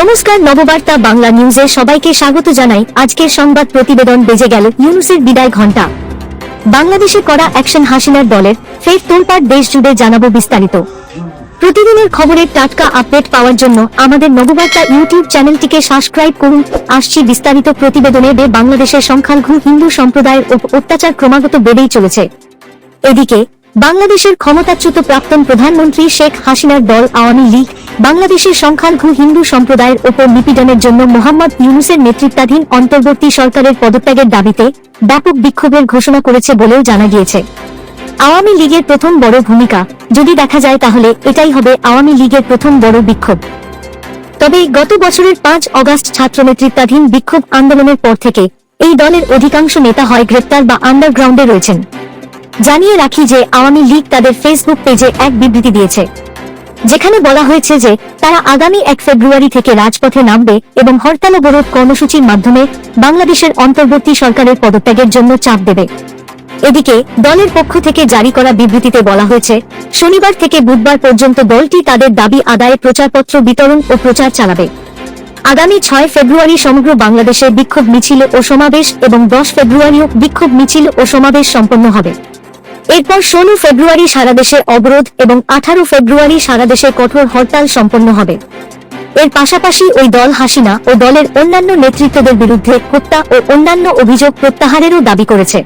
নমস্কার, নববার্তা বাংলা নিউজে সবাইকে স্বাগত জানাই। আজকের সংবাদ প্রতিবেদন বেজে গেল ইউনুসের বিদায় ঘণ্টা। বাংলাদেশে করা অ্যাকশন হাসিনার দলের ফের তোলপাড় দেশ জুড়ে জানাব বিস্তারিত। প্রতিদিনের খবরের টাটকা আপডেট পাওয়ার জন্য আমাদের নববার্তা ইউটিউব চ্যানেলটিকে সাবস্ক্রাইব করুন। আসছি বিস্তারিত প্রতিবেদনে বে বাংলাদেশের সংখ্যালঘু হিন্দু সম্প্রদায়ের অত্যাচার ক্রমাগত বেড়েই চলেছে। এদিকে বাংলাদেশের ক্ষমতাচ্যুত প্রাক্তন প্রধানমন্ত্রী শেখ হাসিনার দল আওয়ামী লীগ, বাংলাদেশের সংখ্যালঘু হিন্দু সম্প্রদায়ের ওপর নিপীড়নের জন্য মোহাম্মদ ইউনুসের নেতৃত্বাধীন অন্তর্বর্তী সরকারের পদত্যাগের দাবিতে ব্যাপক বিক্ষোভের ঘোষণা করেছে বলেও জানা গিয়েছে। আওয়ামী লীগের প্রথম বড় ভূমিকা, যদি দেখা যায় তাহলে এটাই হবে আওয়ামী লীগের প্রথম বড় বিক্ষোভ। তবে গত বছরের পাঁচ অগাস্ট ছাত্র নেতৃত্বাধীন বিক্ষোভ আন্দোলনের পর থেকে এই দলের অধিকাংশ নেতা হয় গ্রেপ্তার বা আন্ডারগ্রাউন্ডে রয়েছেন। জানিয়ে রাখি যে আওয়ামী লীগ তাদের ফেসবুক পেজে এক বিবৃতি দিয়েছে, যেখানে বলা হয়েছে যে তারা আগামী এক ফেব্রুয়ারি থেকে রাজপথে নামবে এবং হরতাল অবরোধ কর্মসূচির মাধ্যমে বাংলাদেশের অন্তর্বর্তী সরকারের পদত্যাগের জন্য চাপ দেবে। এদিকে দলের পক্ষ থেকে জারি করা বিবৃতিতে বলা হয়েছে, শনিবার থেকে বুধবার পর্যন্ত দলটি তাদের দাবি আদায়ে প্রচারপত্র বিতরণ ও প্রচার চালাবে। আগামী ছয় ফেব্রুয়ারি সমগ্র বাংলাদেশে বিক্ষোভ মিছিল ও সমাবেশ এবং দশ ফেব্রুয়ারিও বিক্ষোভ মিছিল ও সমাবেশ সম্পন্ন হবে। এরপর ষোলো ফেব্রুয়ারি সারা দেশে অবরোধ এবং আঠারো ফেব্রুয়ারি সারা দেশে কঠোর হরতাল সম্পন্ন হবে। এর পাশাপাশি ওই দল হাসিনা ও দলের অন্যান্য নেতৃত্বদের বিরুদ্ধে হত্যা ও অন্যান্য অভিযোগ প্রত্যাহারেরও দাবি করেছে,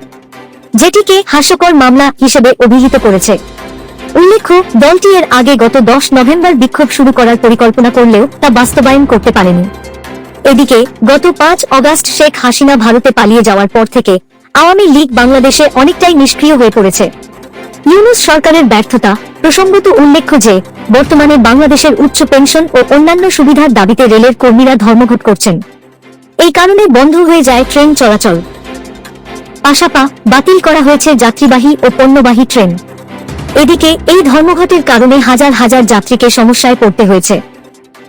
যেটিকে হাস্যকর মামলা হিসেবে অভিহিত করেছে। উল্লেখ্য, দলটি এর আগে গত দশ নভেম্বর বিক্ষোভ শুরু করার পরিকল্পনা করলেও তা বাস্তবায়ন করতে পারেনি। এদিকে গত পাঁচ অগাস্ট শেখ হাসিনা ভারতে পালিয়ে যাওয়ার পর থেকে আওয়ামী লীগ বাংলাদেশে অনেকটাই নিষ্ক্রিয় হয়ে পড়েছে। ইউনুস সরকারের ব্যর্থতা প্রসঙ্গত উল্লেখ্য যে, বর্তমানে বাংলাদেশের উচ্চ পেনশন ও অন্যান্য সুবিধার দাবিতে রেলের কর্মীরা ধর্মঘট করছেন। এই কারণে বন্ধ হয়ে যায় ট্রেন চলাচল। পাশাপা বাতিল করা হয়েছে যাত্রীবাহী ও পণ্যবাহী ট্রেন। এদিকে এই ধর্মঘটের কারণে হাজার হাজার যাত্রীকে সমস্যায় পড়তে হয়েছে।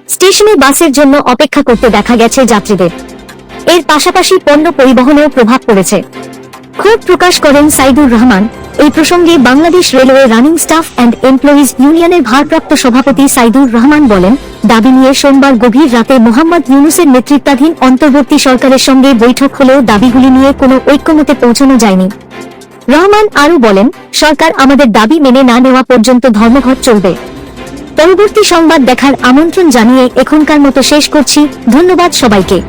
স্টেশনে বাসের জন্য অপেক্ষা করতে দেখা গেছে যাত্রীদের। এর পাশাপাশি পণ্য পরিবহনেও প্রভাব পড়েছে। ক্ষোভ প্রকাশ করেন সাইদুর রহমান। এই প্রসঙ্গে Bangladesh railway running staff and employees ইউনিয়নের ভারপ্রাপ্ত সভাপতি সাইদুর রহমান বলেন, দাবি নিয়ে সোমবার গভীর রাতে মোহাম্মদ ইউনুসের নেতৃত্বাধীন অন্তর্বর্তী সরকারের সঙ্গে বৈঠক হলেও দাবিগুলি নিয়ে কোনো ঐক্যমতে পৌঁছানো যায়নি। রহমান আরও বলেন, সরকার আমাদের দাবি মেনে না নেওয়া পর্যন্ত ধর্মঘট চলবে। পরবর্তী সংবাদ দেখার আমন্ত্রণ জানিয়ে এখনকার মতো শেষ করছি। ধন্যবাদ সবাইকে।